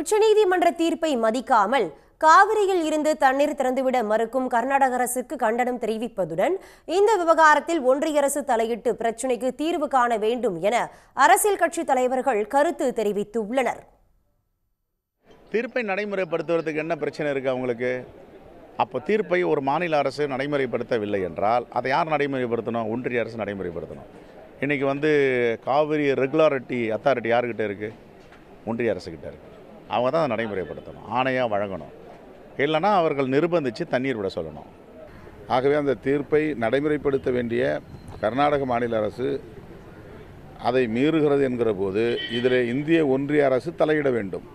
உச்சநீதிமன்ற தீர்ப்பை மதிக்காமல் காவிரியில் இருந்து தண்ணீர் திறந்துவிட மறுக்கும் கர்நாடக அரசுக்கு கண்டனம் தெரிவிப்பதுடன் இந்த விவகாரத்தில் ஒன்றிய அரசு தலையிட்டு பிரச்சினைக்கு தீர்வு காண வேண்டும் என அரசியல் கட்சி தலைவர்கள் கருத்து தெரிவித்துள்ளனர். தீர்ப்பை நடைமுறைப்படுத்துவதற்கு என்ன பிரச்சனை இருக்குது அவங்களுக்கு? அப்போ தீர்ப்பை ஒரு மாநில அரசு நடைமுறைப்படுத்தவில்லை என்றால் அதை யார் நடைமுறைப்படுத்தணும்? ஒன்றிய அரசு நடைமுறைப்படுத்தணும். இன்றைக்கி வந்து காவிரி ரெகுலாரிட்டி அத்தாரிட்டி யாருக்கிட்ட இருக்குது ஒன்றிய அரசுக்கிட்ட இருக்குது அவங்க தான் அதை நடைமுறைப்படுத்தணும். ஆணையாக வழங்கணும். இல்லைன்னா அவர்கள் நிர்பந்தித்து தண்ணீர் விட சொல்லணும். ஆகவே அந்த தீர்ப்பை நடைமுறைப்படுத்த வேண்டிய கர்நாடக மாநில அரசு அதை மீறுகிறது என்கிற போது இதில் இந்திய ஒன்றிய அரசு தலையிட வேண்டும்.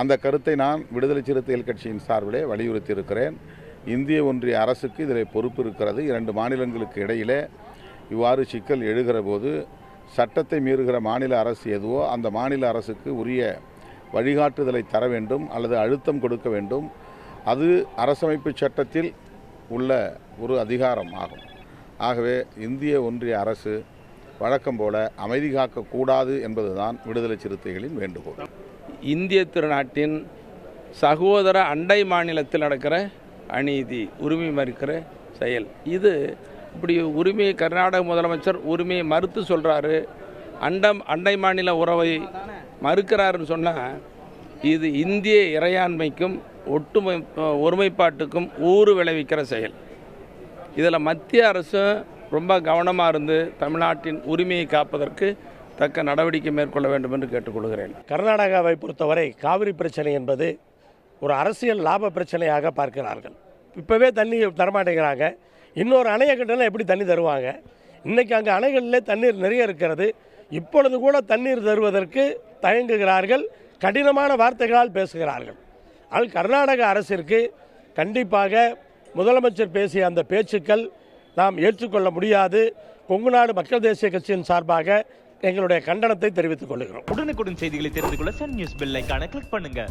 அந்த கருத்தை நான் விடுதலை சிறுத்தைகள் கட்சியின் சார்பிலே வலியுறுத்தி இருக்கிறேன் இந்திய ஒன்றிய அரசுக்கு இதில் பொறுப்பு இருக்கிறது. இரண்டு மாநிலங்களுக்கு இடையிலே இவ்வாறு சிக்கல் எழுகிற போது சட்டத்தை மீறுகிற மாநில அரசு எதுவோ அந்த மாநில அரசுக்கு உரிய வழிகாட்டுதலை தர வேண்டும் அல்லது அழுத்தம் கொடுக்க வேண்டும். அது அரசமைப்பு சட்டத்தில் உள்ள ஒரு அதிகாரம் ஆகும். ஆகவே இந்திய ஒன்றிய அரசு வழக்கம் போல அமைதி காக்கக்கூடாது என்பதுதான் விடுதலை சிறுத்தைகளின் வேண்டுகோள். இந்திய திருநாட்டின் சகோதர அண்டை மாநிலத்தில் நடக்கிற அநீதி உரிமை மறுக்கிற செயல். இது இப்படி உரிமையை கர்நாடக முதலமைச்சர் உரிமையை மறுத்து சொல்கிறாரு அண்டம் அண்டை மாநில உறவை மறுக்கிறாருன்னு சொன்னால் இது இந்திய இறையாண்மைக்கும் ஒட்டுமை ஒருமைப்பாட்டுக்கும் ஊறு விளைவிக்கிற செயல். இதில் மத்திய அரசும் ரொம்ப கவனமாக இருந்து தமிழ்நாட்டின் உரிமையை காப்பதற்கு தக்க நடவடிக்கை மேற்கொள்ள வேண்டும் என்று கேட்டுக்கொள்கிறேன். கர்நாடகாவை பொறுத்தவரை காவிரி பிரச்சனை என்பது ஒரு அரசியல் லாப பிரச்சனையாக பார்க்கிறார்கள். இப்போவே தண்ணி தரமாட்டேங்கிறாங்க. இன்னொரு அணையை கட்டினா எப்படி தண்ணி தருவாங்க? இன்றைக்கி அங்கே அணைகளில் தண்ணீர் நிறைய இருக்கிறது. இப்பொழுது கூட தண்ணீர் தருவதற்கு தயங்குகிறார்கள் கடினமான வார்த்தைகளால் பேசுகிறார்கள். ஆனால் கர்நாடக அரசிற்கு கண்டிப்பாக முதலமைச்சர் பேசிய அந்த பேச்சுக்கள் நாம் ஏற்றுக்கொள்ள முடியாது. கொங்கு நாடு மக்கள் தேசிய கட்சியின் சார்பாக எங்களுடைய கண்டனத்தை தெரிவித்துக் கொள்கிறோம். உடனுக்குடன் செய்திகளை தெரிந்து கொள்ள சன் நியூஸ் பெல் கிளிக் பண்ணுங்க.